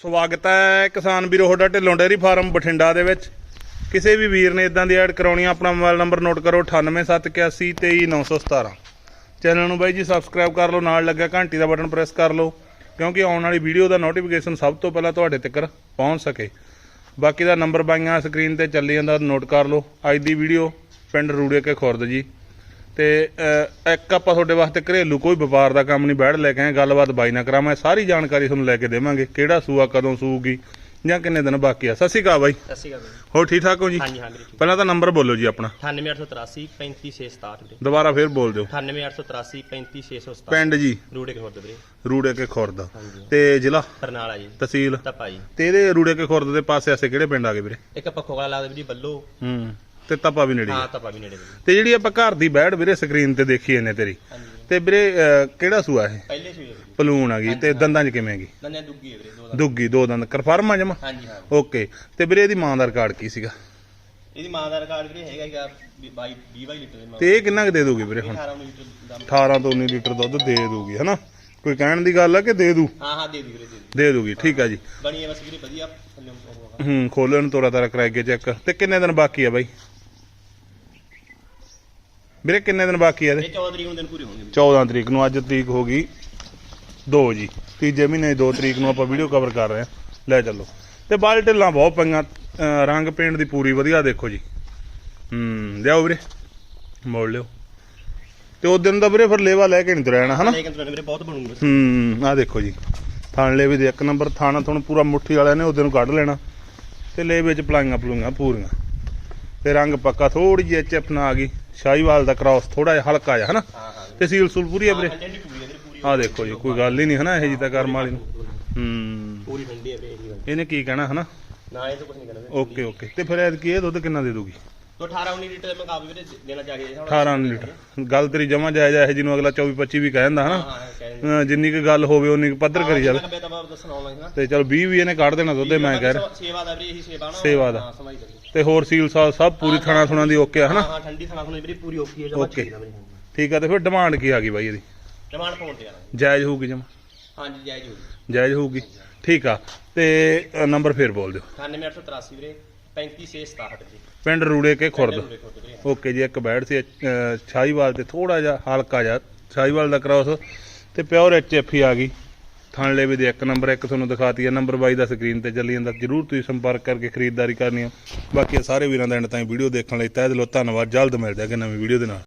ਸਵਾਗਤ ਹੈ ਕਿਸਾਨ ਵੀਰੋ, ਤੁਹਾਡਾ ਢਿੱਲੋਂ ਡੇਅਰੀ ਫਾਰਮ ਬਠਿੰਡਾ ਦੇ ਵਿੱਚ। ਕਿਸੇ ਵੀ ਵੀਰ ਨੇ ਇਦਾਂ ਦੀ ਐਡ ਕਰਾਉਣੀ ਆ, ਆਪਣਾ ਮੋਬਾਈਲ ਨੰਬਰ ਨੋਟ ਕਰੋ 9871823917 ਚੈਨਲ ਨੂੰ ਬਾਈ ਜੀ ਸਬਸਕ੍ਰਾਈਬ ਕਰ ਲਓ, ਨਾਲ ਲੱਗਿਆ ਘੰਟੀ ਦਾ ਬਟਨ ਪ੍ਰੈਸ ਕਰ ਲਓ, ਕਿਉਂਕਿ ਆਉਣ ਵਾਲੀ ਵੀਡੀਓ ਦਾ ਨੋਟੀਫਿਕੇਸ਼ਨ ਸਭ ਤੋਂ ਪਹਿਲਾਂ ਤੁਹਾਡੇ ਤੱਕ ਪਹੁੰਚ ਸਕੇ। ਬਾਕੀ ਦਾ ਨੰਬਰ ਬਾਈਆਂ ਸਕਰੀਨ ਤੇ ਚੱਲੀ ਜਾਂਦਾ, ਨੋਟ ਕਰ ਲਓ। ਅੱਜ ਦੀ ਵੀਡੀਓ ਪਿੰਡ ਰੂੜੇ ਕੇ ਖੁਰਦ ਜੀ। ਤੇ ਇੱਕ ਆਪਾਂ ਤੁਹਾਡੇ ਵਾਸਤੇ ਘਰੇਲੂ ਕੋਈ ਵਪਾਰ ਦਾ ਕੰਮ ਨਹੀਂ ਬੈਠ ਲੈ ਕੇ ਆਏ ਗੱਲਬਾਤ ਬਾਈ ਨਾ ਕਰਾਂ ਮੈਂ ਸਾਰੀ ਜਾਣਕਾਰੀ ਤੁਹਾਨੂੰ ਲੈ ਕੇ ਦੇਵਾਂਗੇ ਕਿਹੜਾ ਸੂਆ ਕਦੋਂ ਸੂਗੀ ਜਾਂ ਕਿੰਨੇ ਦਿਨ ਬਾਕੀ ਆ। ਸਤਿ ਸ਼੍ਰੀ ਅਕਾਲ ਬਾਈ। ਸਤਿ ਸ਼੍ਰੀ ਅਕਾਲ। ਹੋਰ ਠੀਕ ਠਾਕ ਹੋ ਜੀ? ਹਾਂਜੀ ਹਾਂ ਵੀਰੇ ਪਹਿਲਾਂ ਤਾਂ ਨੰਬਰ ਬੋਲੋ ਜੀ ਆਪਣਾ। 98883 35667 ਵੀਰੇ। ਦੁਬਾਰਾ ਫੇਰ ਬੋਲ ਦਿਓ। 98883 35667 ਪਿੰਡ ਜੀ? ਰੂੜੇ ਕੇ ਖੁਰਦ ਵੀਰੇ। ਰੂੜੇ ਕੇ ਖੁਰਦ। ਤੇ ਜ਼ਿਲ੍ਹਾ? ਬਰਨਾਲਾ ਜੀ। ਤਹਿਸੀਲ? ਤਪਾ ਜੀ। ਤੇ ਇਹਦੇ ਰੂੜੇ ਕੇ ਖੁਰਦ ਦੇ ਪਾਸੇ ਆਸੇ ਕਿਹੜੇ ਪਿੰਡ ਆ ਗਏ ਵੀਰੇ? ਇੱਕ ਪੱਖੋ ਵਾਲਾ ਲੱਗਦਾ ਵੀਰੇ ਬੱਲੋ। ਹੂੰ। ਤੇ ਤਪਾ ਵੀ ਨੇੜੇ ਹੀ ਆ। ਤਪਾ ਵੀ ਨੇੜੇ ਵੀਰੇ ਤੇ ਜਿਹੜੀ ਆਪਾਂ ਘਰ ਦੀ ਬੈੜ ਵੀਰੇ ਸਕਰੀਨ ਤੇ ਦੇਖੀ ਇਹਨੇ ਤੇਰੀ। ਹਾਂਜੀ। ਵੀਰੇ। ਤੇ ਵੀਰੇ ਅਹ, ਕਿਹੜਾ ਸੂਆ ਇਹ? ਪਹਿਲੇ ਸੂਏ ਵੀਰੇ। ਪਲੂਣ ਆ ਗਈ। ਤੇ ਦੰਦਾਂ 'ਚ ਕਿਵੇਂ ਗਈ? ਨੰਨੇ ਦੁੱਗੀ ਹੈ ਵੀਰੇ ਦੋ ਦੁੱਗੀ ਦੰਦ। ਕਨਫਰਮ ਆ ਜਮਾ? ਹਾਂਜੀ ਹਾਂ। ਓਕੇ ਤੇ ਵੀਰੇ ਇਹਦੀ ਮਾਂ ਦਾ ਰਿਕਾਰਡ ਕੀ ਸੀਗਾ? ਇਹਦੀ ਮਾਂ ਦਾ ਰਿਕਾਰਡ ਵੀਰੇ ਹੈਗਾ ਹੈਗਾ 22 20 ਲੀਟਰ ਦੇ ਮਾਂ। ਤੇ ਇਹ ਕਿੰਨਾ ਕੁ ਦੇ ਦੂਗੀ ਵੀਰੇ ਹੁਣ? 18 ਲੀਟਰ ਦਾ। 18 ਤੋਂ 19 ਲੀਟਰ ਦੁੱਧ ਦੇ ਦੂਗੀ ਹਨਾ? ਕੋਈ ਕਹਿਣ ਦੀ ਗੱਲ ਆ ਕਿ ਦੇ ਦੂ? ਹਾਂ ਹਾਂ ਦੇ ਦੀ ਵੀਰੇ ਦੇ ਦੀ। ਦੇ ਦੂਗੀ ਠੀਕ ਆ ਜੀ। ਬਣੀ ਹੈ ਬਸ ਵੀਰੇ ਵਧੀਆ। ਥੱਲੇ ਉਹ ਹੂੰ ਖੋਲਣ ਤੋਰਾ ਤਾਰਾ ਕਰਾਏ ਚੈੱਕ ਤੇ ਕਿੰਨੇ ਦਿਨ ਬਾਕੀ ਆ ਬਾਈ? ਵੀਰੇ ਕਿੰਨੇ ਦਿਨ ਬਾਕੀ ਆ ਇਹਦੇ? ਇਹ 14 ਤਰੀਕ ਨੂੰ ਦਿਨ ਪੂਰੇ ਹੋਣਗੇ ਵੀਰੇ। 14 ਤਰੀਕ ਨੂੰ ਅੱਜ ਤਰੀਕ ਹੋ ਗਈ 2 ਜੀ। ਤੀਜੇ ਮਹੀਨੇ ਦੀ 2 ਤਰੀਕ ਨੂੰ ਆਪਾਂ ਵੀਡੀਓ ਕਵਰ ਕਰ ਰਹੇ ਹਾਂ। ਲੈ ਚੱਲੋ। ਤੇ ਬਾਲ ਢਿੱਲਾਂ ਬਹੁਤ ਪਈਆਂ। ਅਹ ਰੰਗ ਪੇਂਟ ਦੀ ਪੂਰੀ ਵਧੀਆ ਦੇਖੋ ਜੀ। ਹੂੰ ਲਿਆਓ ਵੀਰੇ। ਮੋੜ ਲਿਓ। ਤੇ ਉਹ ਦਿਨ ਦਾ ਵੀਰੇ ਫਿਰ ਲੇਵਾ ਲੈ ਕੇ ਨਹੀਂ ਤੁਰਿਆ ਜਾਣਾ ਹਨਾ? ਲੇਕਿਨ ਤੁਹਾਨੂੰ ਵੀਰੇ ਬਹੁਤ ਬਣੂਗੀ ਬਸ ਹੂੰ ਆ ਦੇਖੋ ਜੀ। ਥਾਣ ਲੇਵੇ ਦੇ ਇੱਕ ਨੰਬਰ ਥਾਣਾ ਤੁਹਾਨੂੰ ਪੂਰਾ ਮੁੱਠੀ ਵਾਲਿਆਂ ਨੇ ਉਹਦੇ ਨੂੰ ਕੱਢ ਲੈਣਾ। ਤੇ ਲੇਵੇ ਚ ਪਲਾਈਆਂ ਪਲੂਈਆਂ ਪੂਰੀਆਂ। ਤੇ ਰੰਗ ਪੱਕਾ ਥੋੜੀ ਜਿਹੀ ਐਚਐਫ ਨਾ ਆ ਗਈ। ਸ਼ਾਹੀਵਾਲ ਦਾ ਕ੍ਰਾਸ ਥੋੜਾ ਜਿਹਾ ਹਲਕਾ ਜਿਹਾ ਹਨਾ? ਤੇ ਸੀਲ ਸੂਲ ਪੂਰੀ ਹੈ ਵੀਰੇ? ਆ ਦੇਖੋ ਜੀ ਕੋਈ ਗੱਲ ਹੀ ਨਹੀਂ ਹਨਾ ਇਹ ਜੀ ਤਾਂ ਕਰਮ ਵਾਲੀ ਨੂੰ। ਹੂੰ। ਪੂਰੀ ਠੰਡੀ ਹੈ ਵੀਰੇ ਇਹੀ ਗੱਲ ਇਹਨੇ ਕੀ ਕਹਿਣਾ ਹਨਾ? ਨਾ ਇਹ ਤਾਂ ਕੁਝ ਨਹੀਂ ਕਰਨਾ ਵੀਰੇ। ਓਕੇ। ਓਕੇ ਤੇ ਫਿਰ ਐਤਕੀ ਇਹ ਦੁੱਧ ਕਿੰਨਾ ਦੇ ਦੂਗੀ? ਤੋ 18 19 ਲੀਟਰ ਮੁਕਾਬਲੇ ਵੀਰੇ ਦੇਣਾ ਹੁਣ 18 ਲੀਟਰ। ਗੱਲ ਤੇਰੀ ਜਮਾ ਜਾਇਜ਼ ਹੈ ਜਿਹਨੂੰ ਅਗਲਾ 24 25 ਵੀ ਕਹਿ ਦਿੰਦਾ ਹਾਂ ਹਾਂ ਜਿੰਨੀ ਕੁ ਗੱਲ ਹੋਵੇ ਉਨੀ ਕੁ ਪੱਧਰ ਕਰੀ ਚੱਲ। ਮੈਂ ਤਾਂ ਬਾਬਾ ਦੱਸਣਾ ਆਉਣਾ ਨਾ ਤੇ ਚਲ 20 ਵੀ ਇਹਨੇ ਕੱਢ ਦੇਣਾ ਦੁੱਧ ਮੈਂ ਕਹਿ ਰਿਹਾ ਸੇਵਾ ਦਾ ਵੀਰੇ ਇਹੀ ਸੇਵਾ ਨਾ। ਸੇਵਾ ਦਾ। ਹਾਂ ਤੇ ਹੋਰ ਸੀਲ ਸਾਲ ਸਭ ਪੂਰੀ ਥਾਣਾ ਥੁਣਾ ਦੀ ਓਕੇ ਆ ਹਨਾ? ਹਾਂ ਠੰਡੀ ਪੂਰੀ ਓਕੇ ਜਮਾ Okay. ਠੀਕ ਆ ਤੇ ਫਿਰ ਡਿਮਾਂਡ ਕੀ ਆ ਗਈ ਬਾਈ ਇਹਦੀ? ਡਿਮਾਂਡ ਪਾਉਣ ਤੇ ਆਣਾ ਜਾਇਜ਼ ਹੋਊਗੀ ਜਮਾ? ਹਾਂਜੀ ਜਾਇਜ਼ ਹੋਊ ਜਾਇਜ਼ ਹੋਊਗੀ। ਠੀਕ ਆ ਤੇ ਨੰਬਰ ਫੇਰ ਬੋਲ ਦਿਓ। 9883 ਵੀਰੇ 35667 ਜੀ। ਪਿੰਡ ਰੂੜੇ ਕੇ ਖੁਰਦ। ਵੀਰੇ। ਓਕੇ ਜੀ ਇੱਕ ਬੈੜ ਸੀ ਸ਼ਾਹੀਵਾਲ ਤੇ ਥੋੜਾ ਜਿਹਾ ਹਲਕਾ ਜਿਹਾ। ਸ਼ਾਹੀਵਾਲ ਦਾ ਕ੍ਰਾਸ ਤੇ ਪਿਓਰ ਐਚਐਫ ਹੀ ਆ ਗਈ। ਥਾਣਲੇ ਵੀ ਦੇ ਇੱਕ ਨੰਬਰ, ਇੱਕ ਤੁਹਾਨੂੰ ਦਿਖਾਤੀ ਹੈ ਨੰਬਰ ਬਾਈ ਦਾ ਸਕਰੀਨ ਤੇ ਚੱਲੀ ਜਾਂਦਾ। ਜਰੂਰ ਤੁਸੀਂ ਸੰਪਰਕ ਕਰਕੇ ਖਰੀਦਦਾਰੀ ਕਰਨੀ ਆ। ਬਾਕੀ ਸਾਰੇ ਵੀਰਾਂ ਦਾ ਐਂਡ ਤਾਈਂ ਵੀਡੀਓ ਦੇਖਣ ਲਈ ਤਹਿ ਦਿਲੋਂ ਧੰਨਵਾਦ। ਜਲਦ ਮਿਲਦੇ ਹਾਂ ਕਿ ਨਵੀਂ ਵੀਡੀਓ ਦੇ ਨਾਲ।